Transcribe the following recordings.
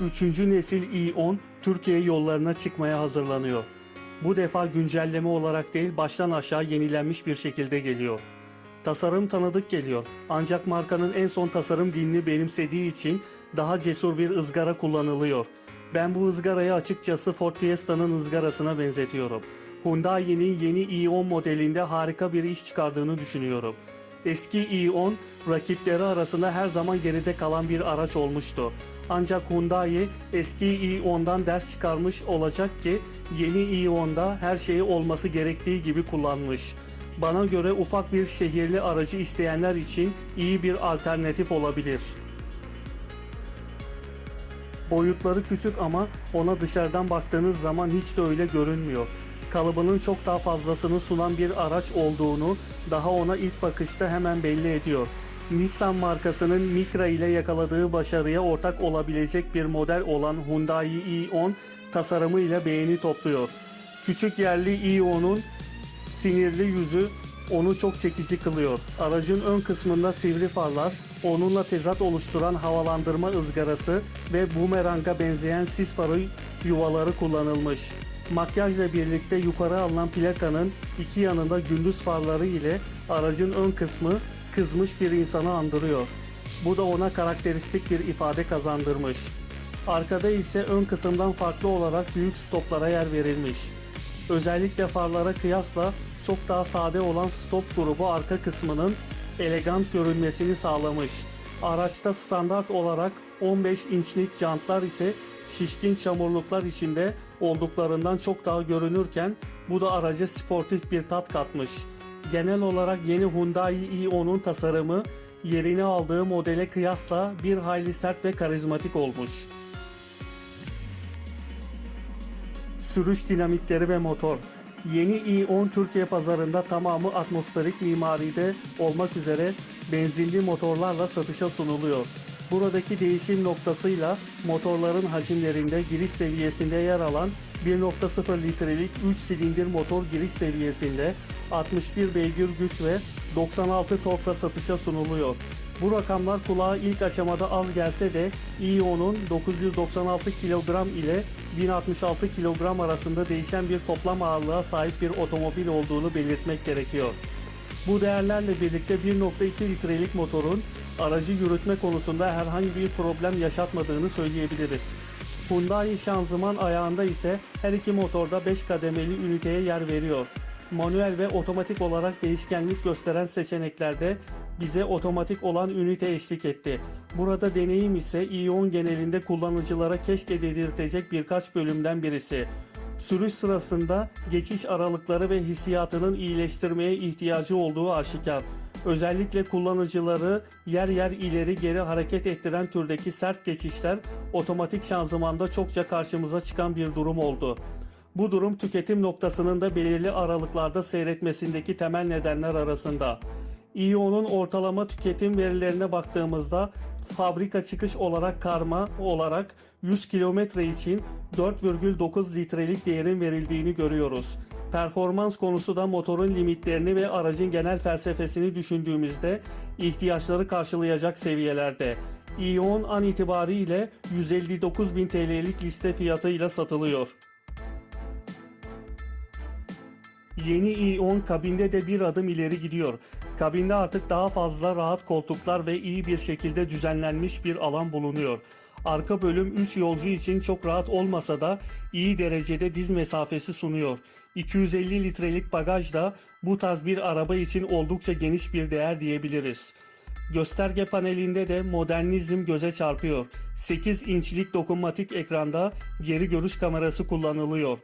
3. nesil i10 Türkiye yollarına çıkmaya hazırlanıyor. Bu defa güncelleme olarak değil baştan aşağı yenilenmiş bir şekilde geliyor. Tasarım tanıdık geliyor ancak markanın en son tasarım dilini benimsediği için daha cesur bir ızgara kullanılıyor. Ben bu ızgarayı açıkçası Ford Fiesta'nın ızgarasına benzetiyorum. Hyundai'nin yeni i10 modelinde harika bir iş çıkardığını düşünüyorum. Eski i10 rakipleri arasında her zaman geride kalan bir araç olmuştu. Ancak Hyundai eski i10'dan ders çıkarmış olacak ki yeni i10'da her şeyi olması gerektiği gibi kullanmış. Bana göre ufak bir şehirli aracı isteyenler için iyi bir alternatif olabilir. Boyutları küçük ama ona dışarıdan baktığınız zaman hiç de öyle görünmüyor. Kalıbının çok daha fazlasını sunan bir araç olduğunu daha ona ilk bakışta hemen belli ediyor. Nissan markasının Micra ile yakaladığı başarıya ortak olabilecek bir model olan Hyundai i10 tasarımı ile beğeni topluyor. Küçük yerli i10'un sinirli yüzü onu çok çekici kılıyor. Aracın ön kısmında sivri farlar, onunla tezat oluşturan havalandırma ızgarası ve bumeranga benzeyen sis farı yuvaları kullanılmış. Makyajla birlikte yukarı alınan plakanın iki yanında gündüz farları ile aracın ön kısmı kızmış bir insanı andırıyor. Bu da ona karakteristik bir ifade kazandırmış. Arkada ise ön kısımdan farklı olarak büyük stoplara yer verilmiş. Özellikle farlara kıyasla çok daha sade olan stop grubu arka kısmının elegant görünmesini sağlamış. Araçta standart olarak 15 inçlik jantlar ise şişkin çamurluklar içinde olduklarından çok daha görünürken bu da araca sportif bir tat katmış. Genel olarak yeni Hyundai i10'un tasarımı yerini aldığı modele kıyasla bir hayli sert ve karizmatik olmuş. Sürüş dinamikleri ve motor. Yeni i10 Türkiye pazarında tamamı atmosferik mimaride olmak üzere benzinli motorlarla satışa sunuluyor. Buradaki değişim noktasıyla motorların hacimlerinde giriş seviyesinde yer alan 1.0 litrelik 3 silindir motor giriş seviyesinde 61 beygir güç ve 96 torkla satışa sunuluyor. Bu rakamlar kulağa ilk aşamada az gelse de i10'un 996 kilogram ile 1066 kilogram arasında değişen bir toplam ağırlığa sahip bir otomobil olduğunu belirtmek gerekiyor. Bu değerlerle birlikte 1.2 litrelik motorun aracı yürütme konusunda herhangi bir problem yaşatmadığını söyleyebiliriz. Hyundai şanzıman ayağında ise her iki motorda 5 kademeli üniteye yer veriyor. Manuel ve otomatik olarak değişkenlik gösteren seçeneklerde bize otomatik olan ünite eşlik etti. Burada deneyim ise i10 genelinde kullanıcılara keşke dedirtecek birkaç bölümden birisi. Sürüş sırasında geçiş aralıkları ve hissiyatının iyileştirmeye ihtiyacı olduğu aşikar. Özellikle kullanıcıları yer yer ileri geri hareket ettiren türdeki sert geçişler otomatik şanzımanda çokça karşımıza çıkan bir durum oldu. Bu durum tüketim noktasının da belirli aralıklarda seyretmesindeki temel nedenler arasında. İO'nun ortalama tüketim verilerine baktığımızda fabrika çıkış olarak karma olarak 100 kilometre için 4,9 litrelik değerin verildiğini görüyoruz. Performans konusu da motorun limitlerini ve aracın genel felsefesini düşündüğümüzde ihtiyaçları karşılayacak seviyelerde. i10 an itibariyle 159.000 TL'lik liste fiyatıyla satılıyor. Yeni i10 kabinde de bir adım ileri gidiyor. Kabinde artık daha fazla rahat koltuklar ve iyi bir şekilde düzenlenmiş bir alan bulunuyor. Arka bölüm 3 yolcu için çok rahat olmasa da iyi derecede diz mesafesi sunuyor. 250 litrelik bagaj da bu tarz bir araba için oldukça geniş bir değer diyebiliriz. Gösterge panelinde de modernizm göze çarpıyor. 8 inçlik dokunmatik ekranda geri görüş kamerası kullanılıyor.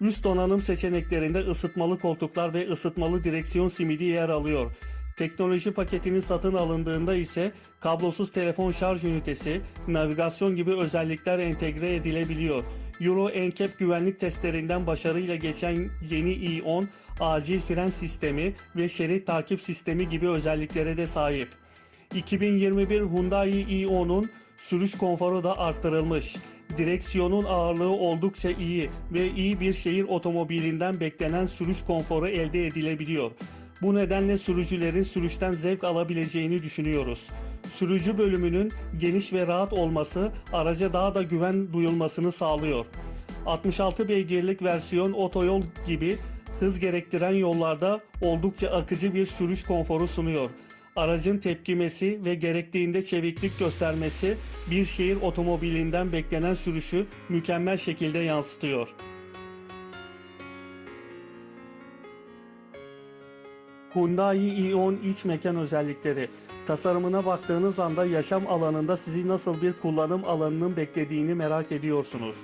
Üst donanım seçeneklerinde ısıtmalı koltuklar ve ısıtmalı direksiyon simidi yer alıyor. Teknoloji paketinin satın alındığında ise kablosuz telefon şarj ünitesi, navigasyon gibi özellikler entegre edilebiliyor. Euro NCAP güvenlik testlerinden başarıyla geçen yeni i10 acil fren sistemi ve şerit takip sistemi gibi özelliklere de sahip. 2021 Hyundai i10'un sürüş konforu da arttırılmış. Direksiyonun ağırlığı oldukça iyi ve iyi bir şehir otomobilinden beklenen sürüş konforu elde edilebiliyor. Bu nedenle sürücülerin sürüşten zevk alabileceğini düşünüyoruz. Sürücü bölümünün geniş ve rahat olması araca daha da güven duyulmasını sağlıyor. 66 beygirlik versiyon otoyol gibi hız gerektiren yollarda oldukça akıcı bir sürüş konforu sunuyor. Aracın tepkimesi ve gerektiğinde çeviklik göstermesi bir şehir otomobilinden beklenen sürüşü mükemmel şekilde yansıtıyor. Hyundai i10 iç mekan özellikleri. Tasarımına baktığınız anda yaşam alanında sizi nasıl bir kullanım alanının beklediğini merak ediyorsunuz.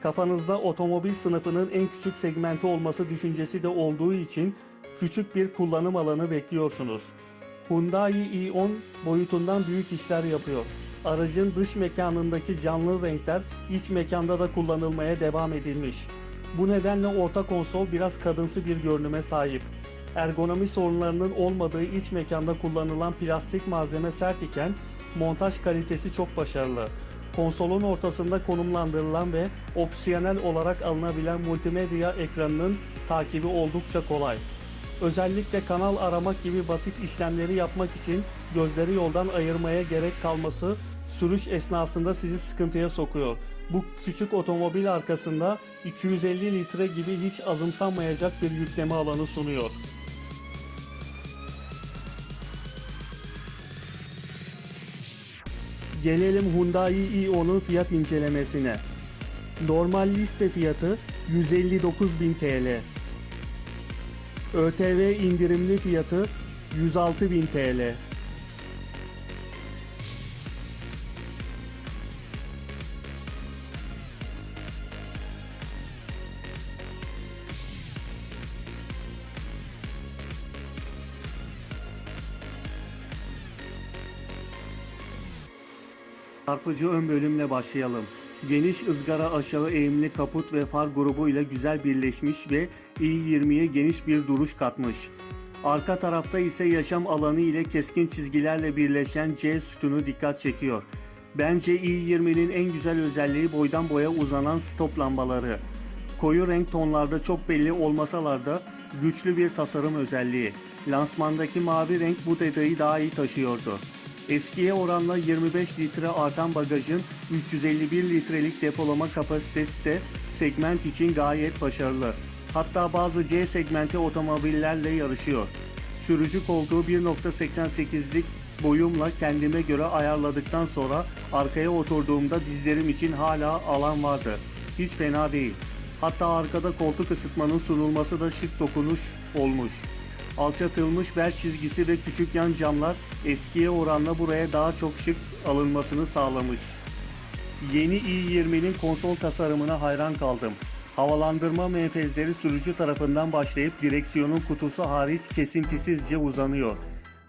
Kafanızda otomobil sınıfının en küçük segmenti olması düşüncesi de olduğu için küçük bir kullanım alanı bekliyorsunuz. Hyundai i10 boyutundan büyük işler yapıyor. Aracın dış mekanındaki canlı renkler iç mekanda da kullanılmaya devam edilmiş. Bu nedenle orta konsol biraz kadınsı bir görünüme sahip. Ergonomi sorunlarının olmadığı iç mekanda kullanılan plastik malzeme sert iken montaj kalitesi çok başarılı. Konsolun ortasında konumlandırılan ve opsiyonel olarak alınabilen multimedya ekranının takibi oldukça kolay. Özellikle kanal aramak gibi basit işlemleri yapmak için gözleri yoldan ayırmaya gerek kalması sürüş esnasında sizi sıkıntıya sokuyor. Bu küçük otomobil arkasında 250 litre gibi hiç azımsanmayacak bir yükleme alanı sunuyor. Gelelim Hyundai i10'un fiyat incelemesine. Normal liste fiyatı 159.000 TL. ÖTV indirimli fiyatı 106.000 TL. Çarpıcı ön bölümle başlayalım. Geniş ızgara aşağı eğimli kaput ve far grubu ile güzel birleşmiş ve i20'ye geniş bir duruş katmış. Arka tarafta ise yaşam alanı ile keskin çizgilerle birleşen C sütunu dikkat çekiyor. Bence i20'nin en güzel özelliği boydan boya uzanan stop lambaları. Koyu renk tonlarda çok belli olmasalar da güçlü bir tasarım özelliği. Lansmandaki mavi renk bu detayı daha iyi taşıyordu. Eskiye oranla 25 litre artan bagajın 351 litrelik depolama kapasitesi de segment için gayet başarılı. Hatta bazı C segmenti otomobillerle yarışıyor. Sürücü koltuğu 1.88'lik boyumla kendime göre ayarladıktan sonra arkaya oturduğumda dizlerim için hala alan vardı. Hiç fena değil. Hatta arkada koltuk ısıtmanın sunulması da şık dokunuş olmuş. Alçatılmış bel çizgisi ve küçük yan camlar eskiye oranla buraya daha çok şık alınmasını sağlamış. Yeni i20'nin konsol tasarımına hayran kaldım. Havalandırma menfezleri sürücü tarafından başlayıp direksiyonun kutusu hariç kesintisizce uzanıyor.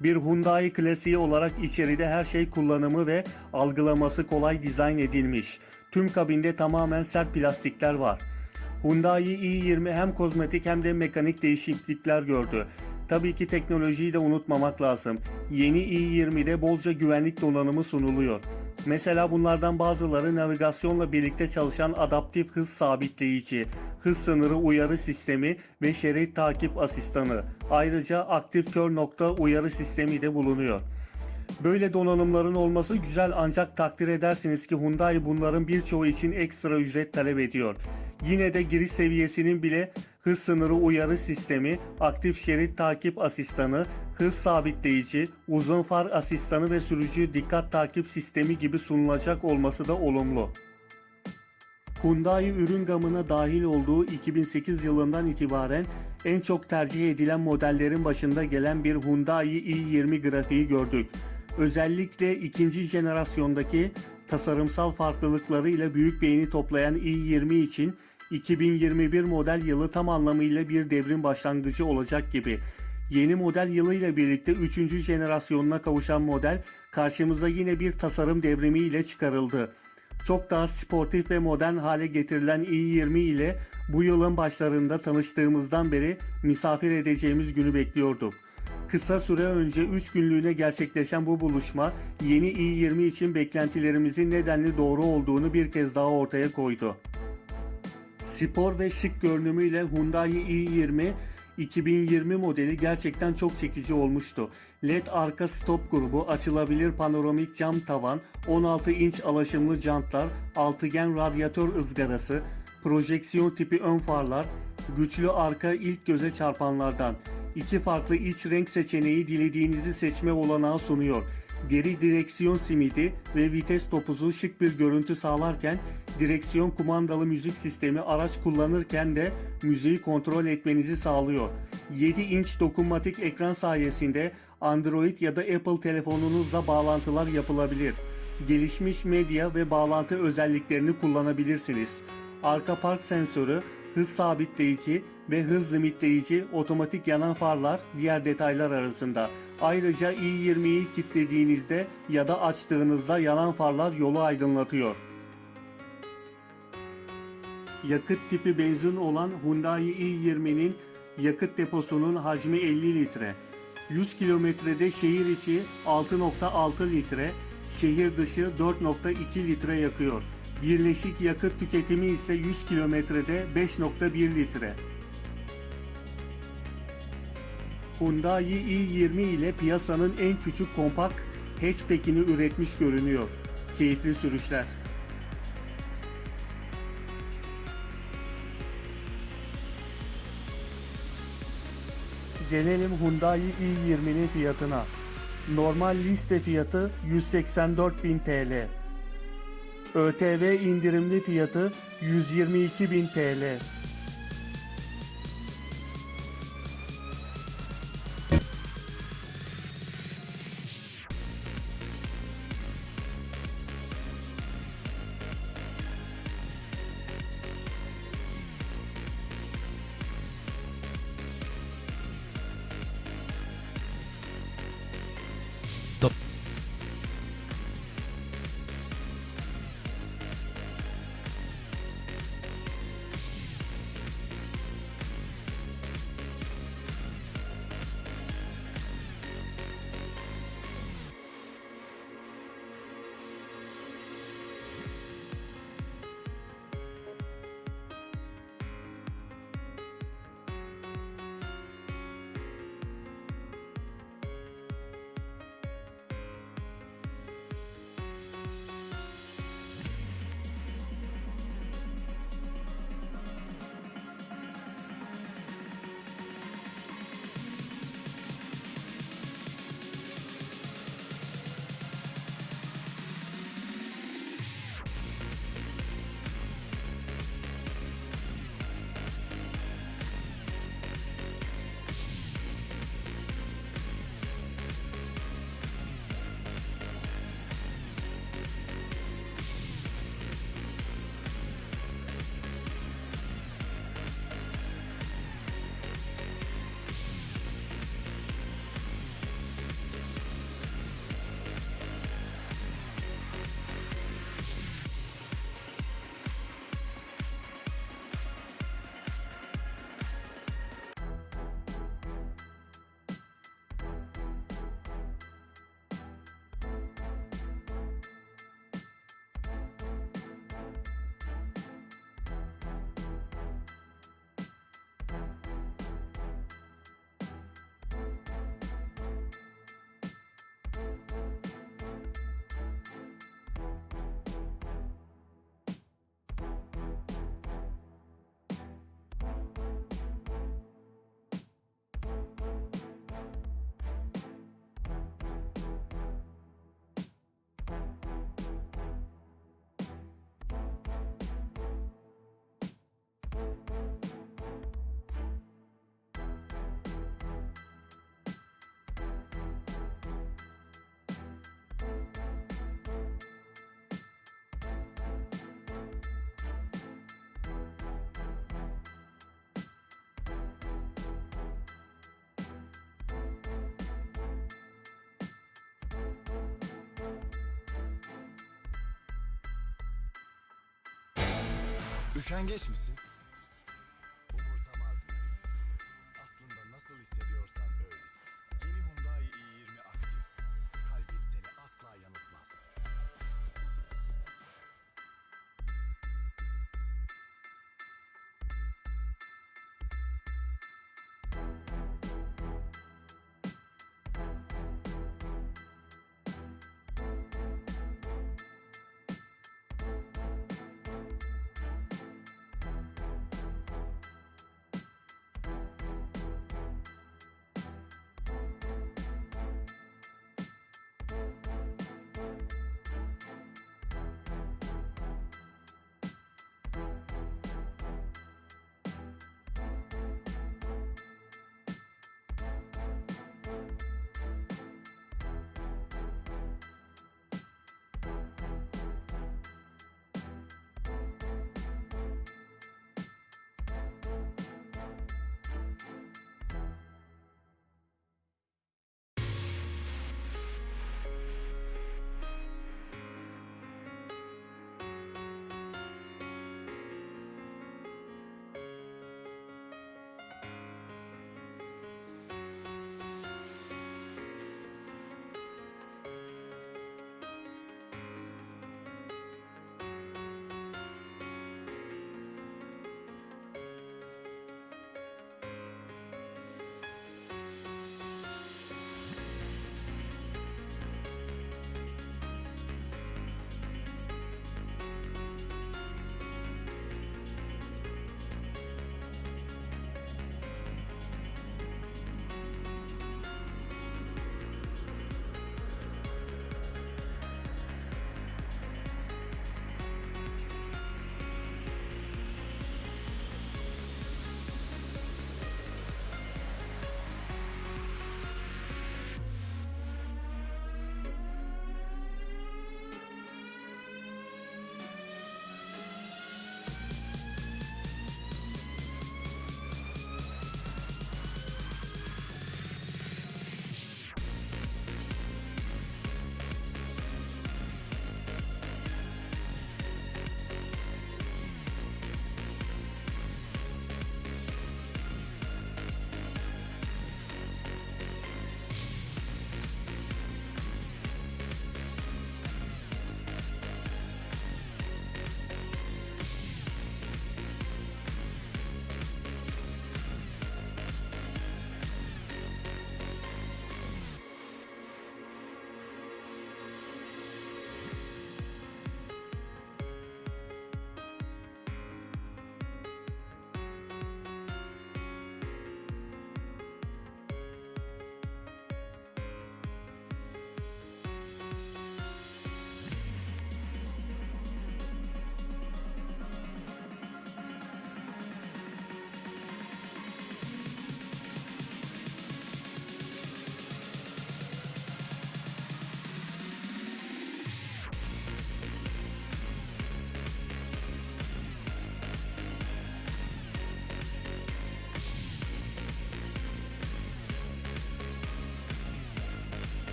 Bir Hyundai klasiği olarak içeride her şey kullanımı ve algılaması kolay dizayn edilmiş. Tüm kabinde tamamen sert plastikler var. Hyundai i20 hem kozmetik hem de mekanik değişiklikler gördü. Tabii ki teknolojiyi de unutmamak lazım. Yeni i20'de bolca güvenlik donanımı sunuluyor. Mesela bunlardan bazıları navigasyonla birlikte çalışan adaptif hız sabitleyici, hız sınırı uyarı sistemi ve şerit takip asistanı. Ayrıca aktif kör nokta uyarı sistemi de bulunuyor. Böyle donanımların olması güzel ancak takdir edersiniz ki Hyundai bunların birçoğu için ekstra ücret talep ediyor. Yine de giriş seviyesinin bile hız sınırı uyarı sistemi, aktif şerit takip asistanı, hız sabitleyici, uzun far asistanı ve sürücü dikkat takip sistemi gibi sunulacak olması da olumlu. Hyundai ürün gamına dahil olduğu 2008 yılından itibaren en çok tercih edilen modellerin başında gelen bir Hyundai i20 grafiği gördük. Özellikle ikinci jenerasyondaki tasarımsal farklılıklarıyla büyük beğeni toplayan i20 için 2021 model yılı tam anlamıyla bir devrim başlangıcı olacak gibi. Yeni model yılıyla birlikte 3. jenerasyonuna kavuşan model karşımıza yine bir tasarım devrimi ile çıkarıldı. Çok daha sportif ve modern hale getirilen i20 ile bu yılın başlarında tanıştığımızdan beri misafir edeceğimiz günü bekliyorduk. Kısa süre önce 3 günlüğüne gerçekleşen bu buluşma yeni i20 için beklentilerimizin nedenli doğru olduğunu bir kez daha ortaya koydu. Spor ve şık görünümüyle Hyundai i20 2020 modeli gerçekten çok çekici olmuştu. LED arka stop grubu, açılabilir panoramik cam tavan, 16 inç alaşımlı jantlar, altıgen radyatör ızgarası, projeksiyon tipi ön farlar, güçlü arka ilk göze çarpanlardan. İki farklı iç renk seçeneği dilediğinizi seçme olanağı sunuyor. Deri direksiyon simidi ve vites topuzu şık bir görüntü sağlarken direksiyon kumandalı müzik sistemi araç kullanırken de müziği kontrol etmenizi sağlıyor. 7 inç dokunmatik ekran sayesinde Android ya da Apple telefonunuzla bağlantılar yapılabilir. Gelişmiş medya ve bağlantı özelliklerini kullanabilirsiniz. Arka park sensörü, hız sabitleyici ve hız limitleyici otomatik yanan farlar diğer detaylar arasında. Ayrıca i20'yi kilitlediğinizde ya da açtığınızda yanan farlar yolu aydınlatıyor. Yakıt tipi benzin olan Hyundai i20'nin yakıt deposunun hacmi 50 litre. 100 kilometrede şehir içi 6.6 litre, şehir dışı 4.2 litre yakıyor. Birleşik yakıt tüketimi ise 100 kilometrede 5.1 litre. Hyundai i20 ile piyasanın en küçük kompakt hatchback'ini üretmiş görünüyor. Keyifli sürüşler. Gelelim Hyundai i20'nin fiyatına. Normal liste fiyatı 184.000 TL. ÖTV indirimli fiyatı 122.000 TL. Üşengeç misin?